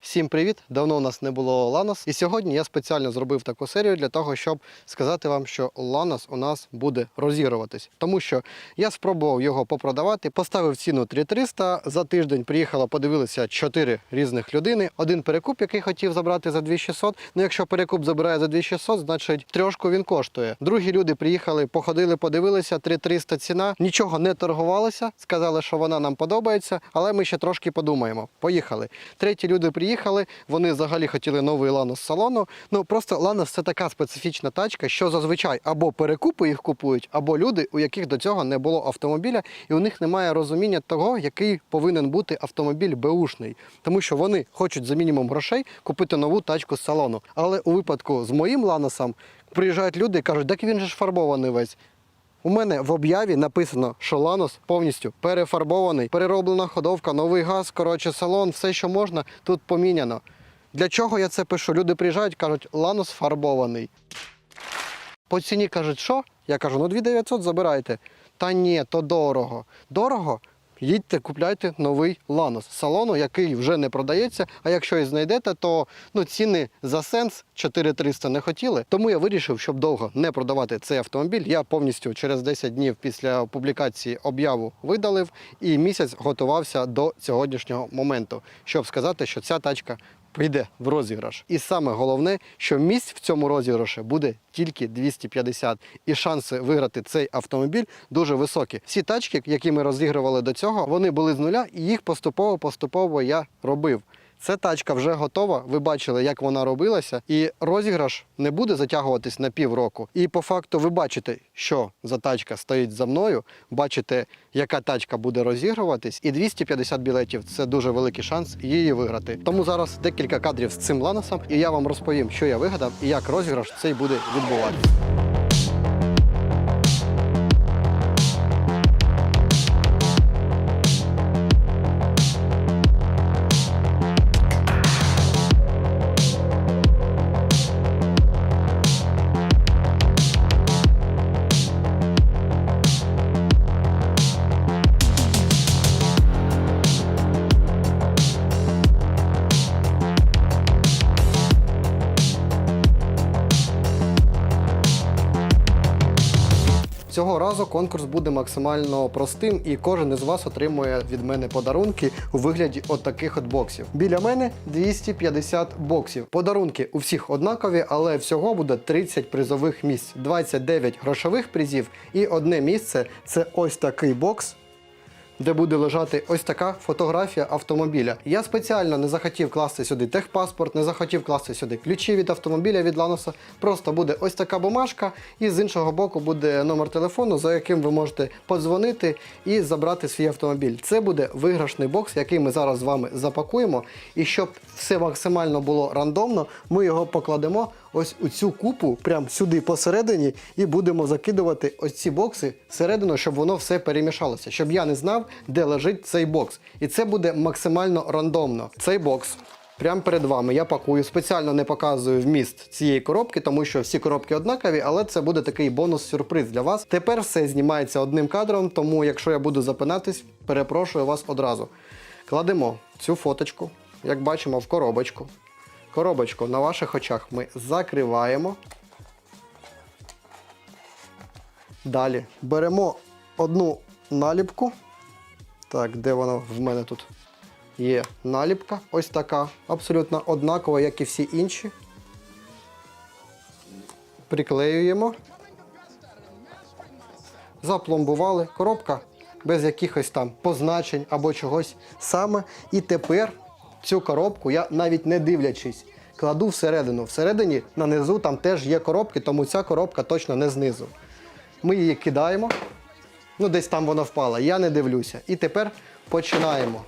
Всім привіт! Давно у нас не було Ланос, і сьогодні я спеціально зробив таку серію для того, щоб сказати вам, що Ланос у нас буде розігруватись. Тому що я спробував його попродавати, поставив ціну 3300, За тиждень приїхало, подивилися 4 різних людини. Один перекуп, який хотів забрати за 2600. Ну якщо перекуп забирає за 2600, значить трьошку він коштує. Другі люди приїхали, походили, подивилися, 3300 ціна. Нічого не торгувалося, сказали, що вона нам подобається, але ми ще трошки подумаємо. Поїхали. Треті люди приїхали, вони взагалі хотіли новий Ланос салону. Ну просто Ланос це така специфічна тачка, що зазвичай або перекупи їх купують, або люди, у яких до цього не було автомобіля, і у них немає розуміння того, який повинен бути автомобіль беушний. Тому що вони хочуть за мінімум грошей купити нову тачку з салону. Але у випадку з моїм Ланосом приїжджають люди і кажуть, так він же ж фарбований весь. У мене в об'яві написано, що Ланос повністю перефарбований, перероблена ходовка, новий газ, коротше, салон, все, що можна, тут поміняно. Для чого я це пишу? Люди приїжджають, кажуть, Ланос фарбований. По ціні кажуть, що? Я кажу, ну 2900 забирайте. Та ні, то дорого. Дорого? Їдьте, купляйте новий Ланос салону, який вже не продається. А якщо і знайдете, то ну, ціни за сенс 4300 не хотіли. Тому я вирішив, щоб довго не продавати цей автомобіль. Я повністю через 10 днів після публікації об'яву видалив і місяць готувався до сьогоднішнього моменту, щоб сказати, що ця тачка Піде в розіграш. І саме головне, що місць в цьому розіграші буде тільки 250. І шанси виграти цей автомобіль дуже високі. Всі тачки, які ми розігрували до цього, вони були з нуля, і їх поступово-поступово я робив. Ця тачка вже готова. Ви бачили, як вона робилася, і розіграш не буде затягуватись на півроку. І по факту ви бачите, що за тачка стоїть за мною. Бачите, яка тачка буде розігруватись, і 250 білетів це дуже великий шанс її виграти. Тому зараз декілька кадрів з цим ланосом, і я вам розповім, що я вигадав і як розіграш цей буде відбуватися. Цього разу конкурс буде максимально простим, і кожен із вас отримує від мене подарунки у вигляді от от боксів. Біля мене 250 боксів. Подарунки у всіх однакові, але всього буде 30 призових місць, 29 грошових призів і одне місце це ось такий бокс де буде лежати ось така фотографія автомобіля. Я спеціально не захотів класти сюди техпаспорт, не захотів класти сюди ключі від автомобіля від Ланоса. Просто буде ось така бумажка, і з іншого боку буде номер телефону, за яким ви можете подзвонити і забрати свій автомобіль. Це буде виграшний бокс, який ми зараз з вами запакуємо. І щоб все максимально було рандомно, ми його покладемо ось у цю купу, прямо сюди посередині, і будемо закидувати ось ці бокси всередину, щоб воно все перемішалося, щоб я не знав, де лежить цей бокс. І це буде максимально рандомно. Цей бокс. Прямо перед вами я пакую, спеціально не показую вміст цієї коробки, тому що всі коробки однакові, але це буде такий бонус-сюрприз для вас. Тепер все знімається одним кадром, тому якщо я буду запинатись, перепрошую вас одразу. Кладемо цю фоточку, як бачимо, в коробочку. Коробочку на ваших очах ми закриваємо. Далі беремо одну наліпку. Так, де вона в мене тут є наліпка? Ось така, абсолютно однакова, як і всі інші. Приклеюємо. Запломбували. Коробка без якихось там позначень або чогось саме. І тепер цю коробку я навіть не дивлячись. Кладу всередину. Всередині на низу там теж є коробки, тому ця коробка точно не знизу. Ми її кидаємо. Ну, десь там вона впала, я не дивлюся. І тепер починаємо.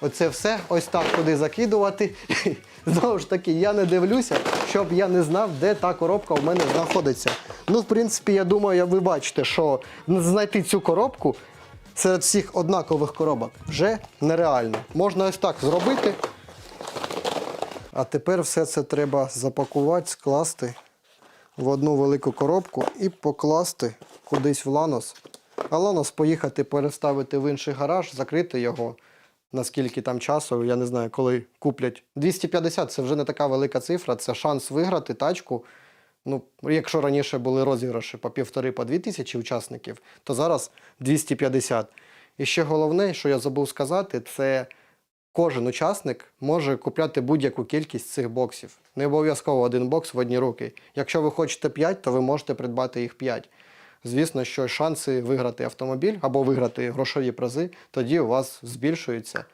Оце все ось так туди закидувати. Знову ж таки, я не дивлюся, щоб я не знав, де та коробка в мене знаходиться. Ну, в принципі, я думаю, ви бачите, що знайти цю коробку серед всіх однакових коробок вже нереально. Можна ось так зробити. А тепер все це треба запакувати, скласти в одну велику коробку і покласти кудись в ланос. А ланос поїхати переставити в інший гараж, закрити його. наскільки там часу, я не знаю, коли куплять. 250 це вже не така велика цифра, це шанс виграти тачку. Ну, якщо раніше були розіграші по півтори, по дві тисячі учасників, то зараз 250. І ще головне, що я забув сказати, це кожен учасник може купляти будь-яку кількість цих боксів. Не обов'язково один бокс в одні руки. Якщо ви хочете 5, то ви можете придбати їх 5. Звісно, що шанси виграти автомобіль або виграти грошові призи, тоді у вас збільшуються.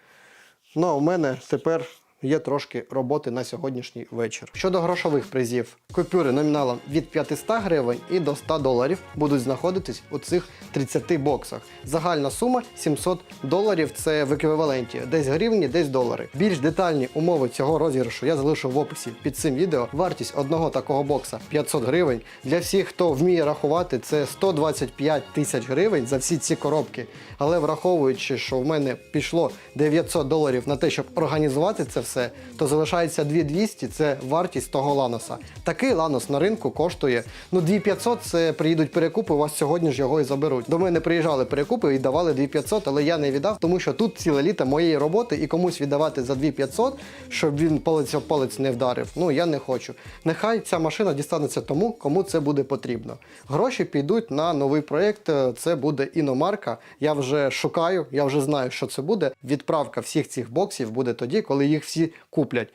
Ну, а у мене тепер є трошки роботи на сьогоднішній вечір. Щодо грошових призів, купюри номіналом від 500 гривень і до 100 доларів будуть знаходитись у цих 30 боксах. Загальна сума 700 доларів це в еквіваленті, десь гривні, десь долари. Більш детальні умови цього розіграшу я залишу в описі під цим відео. Вартість одного такого бокса 500 гривень. Для всіх, хто вміє рахувати, це 125 тисяч гривень за всі ці коробки. Але враховуючи, що в мене пішло 900 доларів на те, щоб організувати це все, то залишається 2200 це вартість того ланоса. Такий ланос на ринку коштує ну 2500 це приїдуть перекупи, у вас сьогодні ж його і заберуть. До мене приїжджали перекупи і давали 2500, але я не віддав, тому що тут ціле літо моєї роботи і комусь віддавати за 2500, щоб він палець об палець не вдарив. Ну я не хочу. Нехай ця машина дістанеться тому, кому це буде потрібно. Гроші підуть на новий проєкт. е, Це буде іномарка. Я вже шукаю, я вже знаю, що це буде. Відправка всіх цих боксів буде тоді, коли їх всі куплять.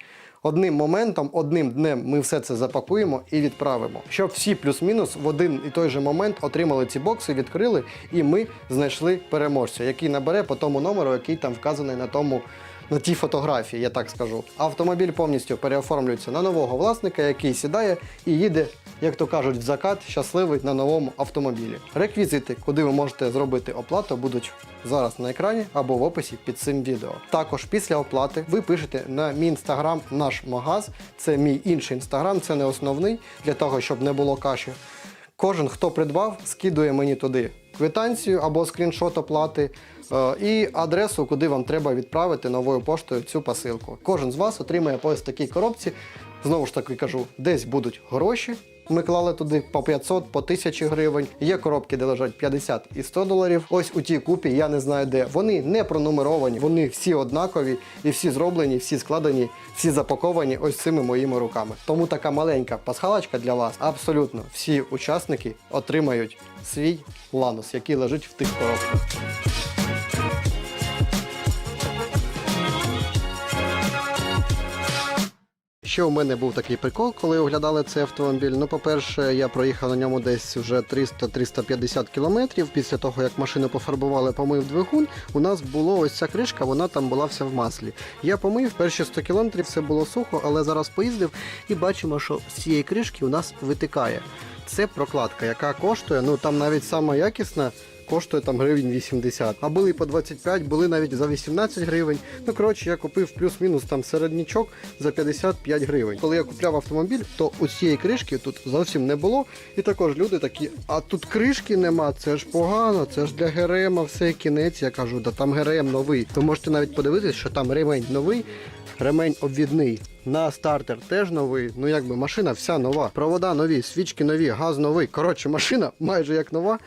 Одним моментом, одним днем ми все це запакуємо і відправимо, щоб всі плюс-мінус в один і той же момент отримали ці бокси, відкрили, і ми знайшли переможця, який набере по тому номеру, який там вказаний на тому. На тій фотографії, я так скажу. Автомобіль повністю переоформлюється на нового власника, який сідає і їде, як то кажуть, в закат щасливий на новому автомобілі. Реквізити, куди ви можете зробити оплату, будуть зараз на екрані або в описі під цим відео. Також після оплати ви пишете на мій інстаграм наш магаз. Це мій інший інстаграм, це не основний для того, щоб не було каші. Кожен, хто придбав, скидує мені туди квитанцію або скріншот оплати е, і адресу, куди вам треба відправити новою поштою цю посилку. Кожен з вас отримає по ось такій коробці. Знову ж таки кажу, десь будуть гроші. Ми клали туди по 500, по 1000 гривень. Є коробки, де лежать 50 і 100 доларів. Ось у тій купі, я не знаю де. Вони не пронумеровані, вони всі однакові і всі зроблені, всі складені, всі запаковані ось цими моїми руками. Тому така маленька пасхалочка для вас. Абсолютно всі учасники отримають свій ланос, який лежить в тих коробках. Ще у мене був такий прикол, коли оглядали цей автомобіль. Ну, по-перше, я проїхав на ньому десь вже 300-350 кілометрів. Після того, як машину пофарбували, помив двигун, у нас було ось ця кришка, вона там була вся в маслі. Я помив, перші 100 кілометрів все було сухо, але зараз поїздив і бачимо, що з цієї кришки у нас витикає. Це прокладка, яка коштує, ну там навіть сама якісна. Коштує там гривень 80. А були по 25, були навіть за 18 гривень. Ну коротше, я купив плюс-мінус там середнячок за 55 гривень. Коли я купляв автомобіль, то у цієї кришки тут зовсім не було. І також люди такі, а тут кришки нема, це ж погано, це ж для ГРМ, все кінець. Я кажу, да там ГРМ новий. Ви можете навіть подивитися, що там ремень новий. Ремень обвідний. На стартер теж новий. Ну якби машина вся нова. Провода нові, свічки нові, газ новий. Коротше, машина майже як нова.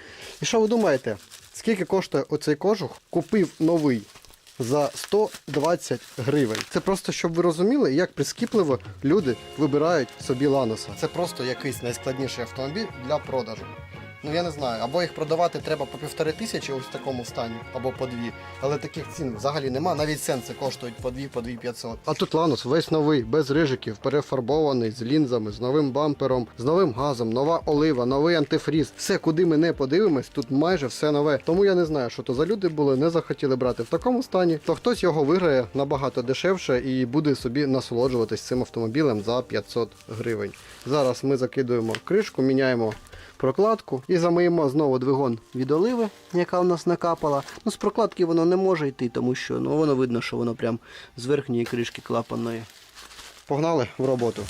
І що ви думаєте? Скільки коштує оцей кожух? Купив новий за 120 гривень. Це просто щоб ви розуміли, як прискіпливо люди вибирають собі ланоса. Це просто якийсь найскладніший автомобіль для продажу. Ну я не знаю, або їх продавати треба по півтори тисячі ось в такому стані, або по дві. Але таких цін взагалі нема. Навіть сенси коштують по дві, по дві 500. А тут Ланос весь новий, без рижиків, перефарбований, з лінзами, з новим бампером, з новим газом, нова олива, новий антифріз. Все, куди ми не подивимось, тут майже все нове. Тому я не знаю, що то за люди були, не захотіли брати в такому стані. То хтось його виграє набагато дешевше і буде собі насолоджуватись цим автомобілем за 500 гривень. Зараз ми закидуємо кришку, міняємо прокладку і замиємо знову двигун від оливи, яка у нас накапала. Ну, з прокладки воно не може йти, тому що ну, воно видно, що воно прям з верхньої кришки клапаної. Погнали в роботу.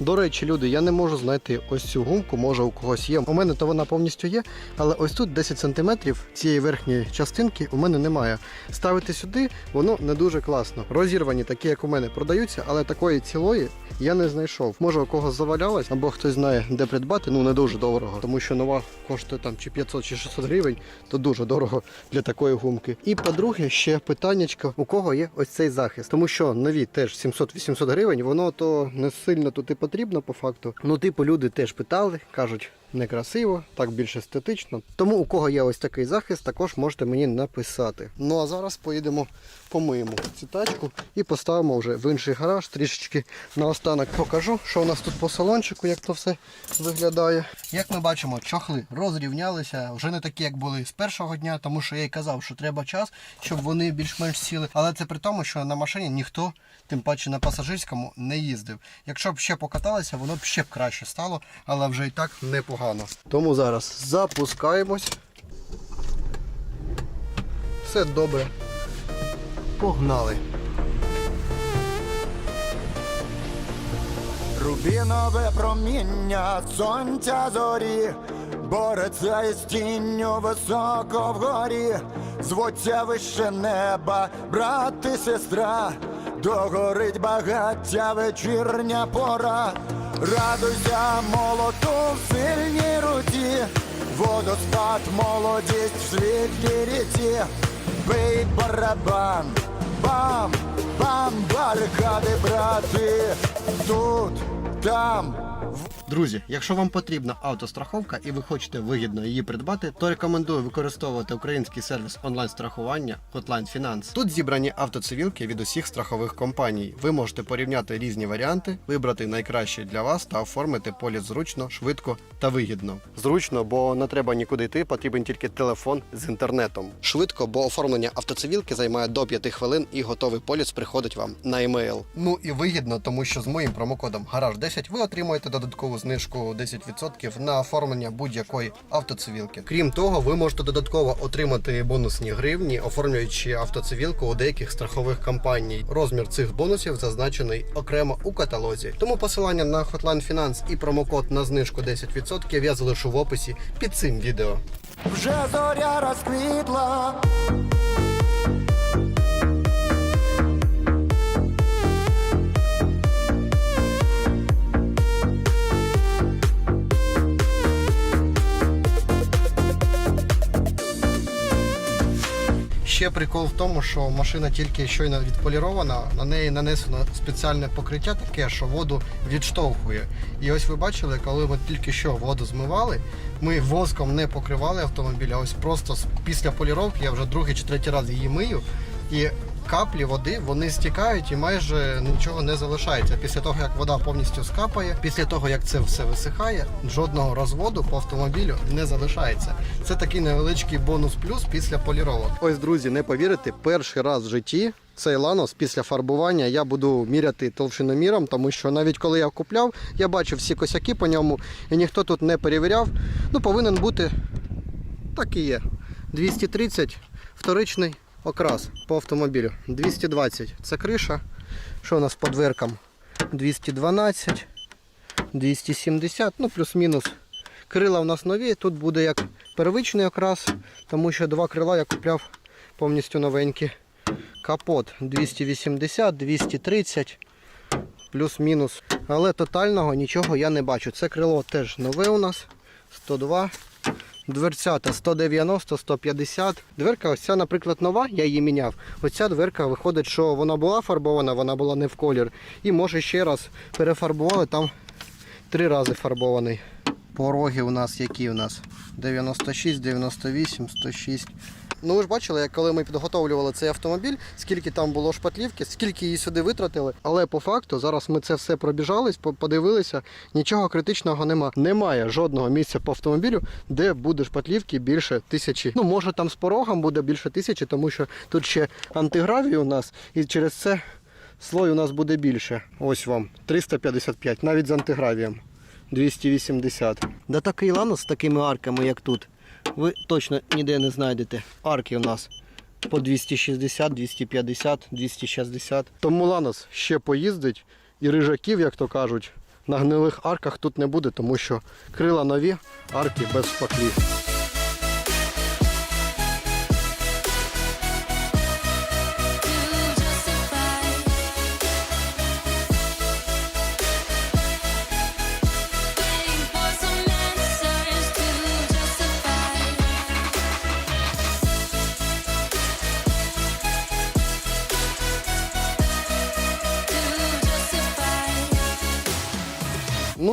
До речі, люди, я не можу знайти ось цю гумку, може у когось є. У мене то вона повністю є, але ось тут 10 см цієї верхньої частинки у мене немає. Ставити сюди воно не дуже класно. Розірвані, такі як у мене, продаються, але такої цілої я не знайшов. Може у когось завалялось, або хтось знає, де придбати, ну не дуже дорого, тому що нова коштує там чи 500 чи 600 гривень, то дуже дорого для такої гумки. І по-друге, ще питаннячко, у кого є ось цей захист, тому що нові теж 700-800 гривень, воно то не сильно тут і потрібно по факту. Ну, типу, люди теж питали, кажуть. Некрасиво, так більш естетично. Тому у кого є ось такий захист, також можете мені написати. Ну а зараз поїдемо помиємо цю тачку і поставимо вже в інший гараж. Трішечки наостанок покажу, що у нас тут по салончику, як то все виглядає. Як ми бачимо, чохли розрівнялися, вже не такі, як були з першого дня, тому що я й казав, що треба час, щоб вони більш-менш сіли. Але це при тому, що на машині ніхто, тим паче на пасажирському, не їздив. Якщо б ще покаталися, воно б ще б краще стало, але вже і так непогано. Тому зараз запускаємось. Все добре. Погнали. Рубінове проміння сонця зорі, бореться із тінню високо вгорі, звуться вище неба, брат і сестра, догорить багаття вечірня пора, радуйся молоту в сильній руці, водоспад, молодість в світлій ріці, бий барабан, бам, бам, барикади, брати, тут, там. Друзі, якщо вам потрібна автостраховка і ви хочете вигідно її придбати, то рекомендую використовувати український сервіс онлайн-страхування Hotline Finance. Тут зібрані автоцивілки від усіх страхових компаній. Ви можете порівняти різні варіанти, вибрати найкращий для вас та оформити поліс зручно, швидко та вигідно. Зручно, бо не треба нікуди йти, потрібен тільки телефон з інтернетом. Швидко, бо оформлення автоцивілки займає до 5 хвилин і готовий поліс приходить вам на емейл. Ну і вигідно, тому що з моїм промокодом гараж 10 ви отримуєте додаткову знижку 10% на оформлення будь-якої автоцивілки. Крім того, ви можете додатково отримати бонусні гривні, оформлюючи автоцивілку у деяких страхових компаній. Розмір цих бонусів зазначений окремо у каталозі. Тому посилання на Hotline Finance і промокод на знижку 10% я залишу в описі під цим відео. Вже зоря розквітла. Ще прикол в тому, що машина тільки щойно відполірована, на неї нанесено спеціальне покриття таке, що воду відштовхує. І ось ви бачили, коли ми тільки що воду змивали, ми воском не покривали автомобіль, а ось просто після поліровки я вже другий чи третій раз її мию. І каплі води вони стікають і майже нічого не залишається. Після того, як вода повністю скапає, після того як це все висихає, жодного розводу по автомобілю не залишається. Це такий невеличкий бонус плюс після поліровок. Ось, друзі, не повірите, перший раз в житті. Цей ланос після фарбування я буду міряти товщиноміром, тому що навіть коли я купляв, я бачив всі косяки по ньому, і ніхто тут не перевіряв. Ну, повинен бути так і є. 230 вторичний окрас по автомобілю. 220 це криша. Що у нас по дверкам? 212, 270, ну плюс-мінус. Крила у нас нові. Тут буде як первичний окрас, тому що два крила я купляв повністю новенькі. Капот 280, 230, плюс-мінус. Але тотального нічого я не бачу. Це крило теж нове у нас. 102. Дверцята 190, 150. Дверка ось ця, наприклад, нова, я її міняв. Ось ця дверка виходить, що вона була фарбована, вона була не в колір. І може ще раз перефарбували, там три рази фарбований. Пороги у нас які у нас? 96, 98, 106. Ну ви ж бачили, коли ми підготовлювали цей автомобіль, скільки там було шпатлівки, скільки її сюди витратили. Але по факту зараз ми це все пробіжались, подивилися, нічого критичного нема. Немає жодного місця по автомобілю, де буде шпатлівки більше тисячі. Ну може там з порогом буде більше тисячі, тому що тут ще антигравій у нас, і через це слой у нас буде більше. Ось вам 355, навіть з антигравієм. 280. Да такий ланос з такими арками, як тут, ви точно ніде не знайдете. Арки у нас по 260, 250, 260. Тому ланос ще поїздить і рижаків, як то кажуть, на гнилих арках тут не буде, тому що крила нові, арки без шпаклів.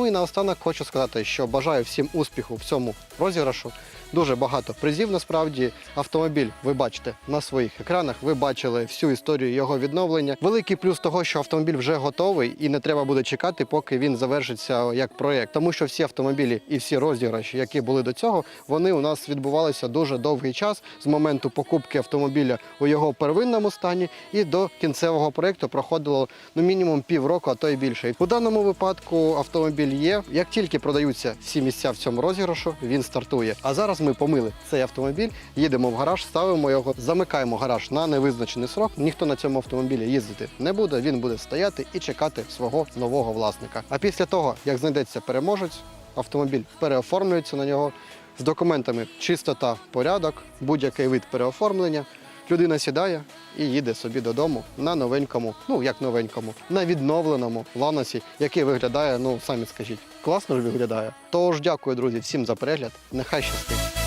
Ну і наостанок хочу сказати, що бажаю всім успіху в цьому розіграшу. Дуже багато призів насправді. Автомобіль ви бачите на своїх екранах. Ви бачили всю історію його відновлення. Великий плюс того, що автомобіль вже готовий і не треба буде чекати, поки він завершиться як проєкт. Тому що всі автомобілі і всі розіграші, які були до цього, вони у нас відбувалися дуже довгий час з моменту покупки автомобіля у його первинному стані і до кінцевого проєкту проходило ну мінімум півроку, а то й більше. У даному випадку автомобіль є. Як тільки продаються всі місця в цьому розіграшу, він стартує. А зараз ми помили цей автомобіль, їдемо в гараж, ставимо його, замикаємо гараж на невизначений срок. Ніхто на цьому автомобілі їздити не буде. Він буде стояти і чекати свого нового власника. А після того, як знайдеться переможець, автомобіль переоформлюється на нього з документами чистота, порядок, будь-який вид переоформлення. Людина сідає і їде собі додому на новенькому, ну як новенькому, на відновленому ланосі, який виглядає, ну самі скажіть, класно ж виглядає. Тож дякую, друзі, всім за перегляд. Нехай щастить.